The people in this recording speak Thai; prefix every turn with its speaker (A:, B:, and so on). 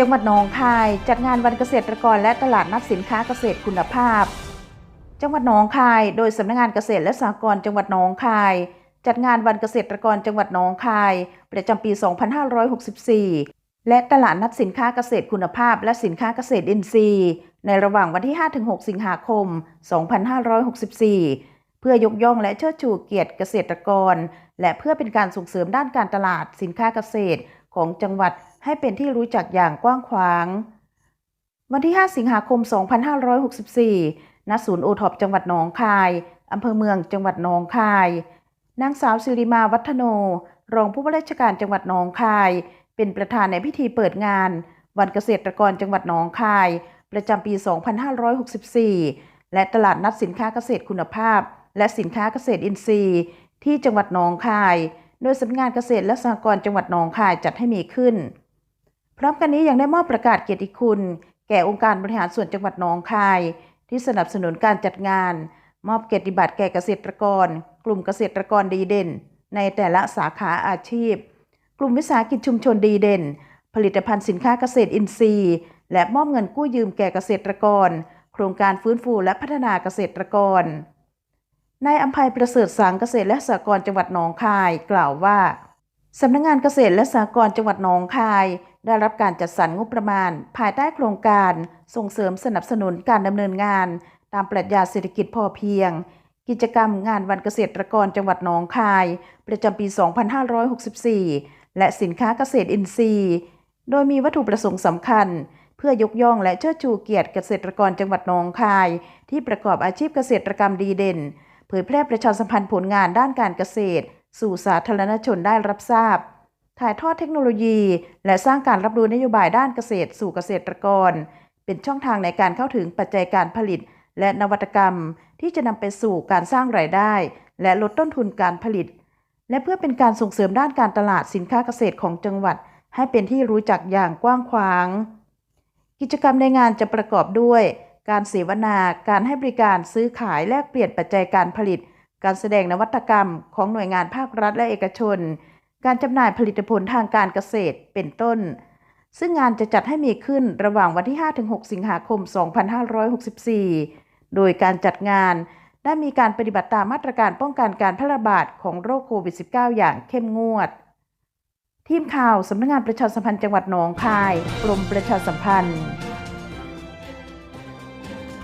A: จังหวัดหนองคาย จัดงานวันเกษตรกรและตลาดนัดสินค้าเกษตรคุณภาพ จังหวัดหนองคาย โดยสำนักงานเกษตรและสหกรณ์จังหวัดหนองคาย จัดงานวันเกษตรกรจังหวัดหนองคาย ประจำปี 2564 และตลาดนัดสินค้าเกษตรคุณภาพ และสินค้าเกษตรอินทรีย์ ในระหว่างวันที่ 5-6 สิงหาคม 2564เพื่อยกย่องและเชิดชูเกียรติเกษตรกร และเพื่อเป็นการส่งเสริมด้านการตลาดสินค้าเกษตรของจังหวัด ให้เป็นที่รู้จักอย่างกว้างขวาง วันที่ 5 สิงหาคม 2564 ณ ศูนย์โอท็อปจังหวัดหนองคาย อำเภอเมืองจังหวัดหนองคาย นางสาวสิริมาวัฒโน รองผู้ว่าราชการจังหวัดหนองคาย เป็นประธานในพิธีเปิดงาน วันเกษตรกรจังหวัดหนองคาย ประจำปี 2564 และตลาดนัดสินค้าเกษตรคุณภาพ และสินค้าเกษตรอินทรีย์ ที่จังหวัดหนองคายโดยสำนักงานเกษตรและสหกรณ์จังหวัดหนองคายจัดให้มีขึ้น พร้อมกันนี้ยังได้มอบประกาศเกียรติคุณ แก่องค์การบริหารส่วนจังหวัดหนองคาย ที่สนับสนุนการจัดงาน มอบเกียรติบัตรแก่เกษตรกร กลุ่มเกษตรกรดีเด่น ในแต่ละสาขาอาชีพ กลุ่มวิสาหกิจชุมชนดีเด่น ผลิตภัณฑ์สินค้าเกษตรอินทรีย์ และมอบเงินกู้ยืมแก่เกษตรกร โครงการฟื้นฟูและพัฒนาเกษตรกรนายอัมภัยประเสริฐสังเกษตรและสหกรณ์จังหวัดหนองคาย กล่าวว่า สำนักงงานเกษตรและสหกรณ์จังหวัดหนองคาย ได้รับการจัดสรรงบประมาณ ภายใต้โครงการส่งเสริมสนับสนุนการดำเนินงาน ตามปรัชญาเศรษฐกิจพอเพียง กิจกรรมงานวันเกษตรกรจังหวัดหนองคาย ประจำปี 2564 และสินค้าเกษตรอินทรีย์ โดยมีวัตถุประสงค์สำคัญ เพื่อยกย่องและเชิดชูเกียรติเกษตรกรจังหวัดหนองคาย ที่ประกอบอาชีพเกษตรกรรมดีเด่น เผยแพร่ประชาสัมพันธ์ผลงานด้านการเกษตร สู่สาธารณชนได้รับทราบ ถ่ายทอดเทคโนโลยี และสร้างการรับรู้นโยบายด้านเกษตรสู่เกษตรกร เป็นช่องทางในการเข้าถึงปัจจัยการผลิต และนวัตกรรม ที่จะนำไปสู่การสร้างรายได้ และลดต้นทุนการผลิต และเพื่อเป็นการส่งเสริมด้านการตลาดสินค้าเกษตรของจังหวัด ให้เป็นที่รู้จักอย่างกว้างขวาง กิจกรรมในงานจะประกอบด้วย การเสวนา การให้บริการซื้อขายแลกเปลี่ยนปัจจัยการผลิต การแสดงนวัตกรรมของหน่วยงานภาครัฐและเอกชน การจำหน่ายผลิตผลทางการเกษตรเป็นต้น ซึ่งงานจะจัดให้มีขึ้นระหว่างวันที่ 5-6 สิงหาคม 2564 โดยการจัดงานได้มีการปฏิบัติตามมาตรการป้องกันการแพร่ระบาดของโรคโควิด -19 อย่างเข้มงวด ทีมข่าวสำนักงานประชาสัมพันธ์จังหวัดหนองคาย กรมประชาสัมพันธ์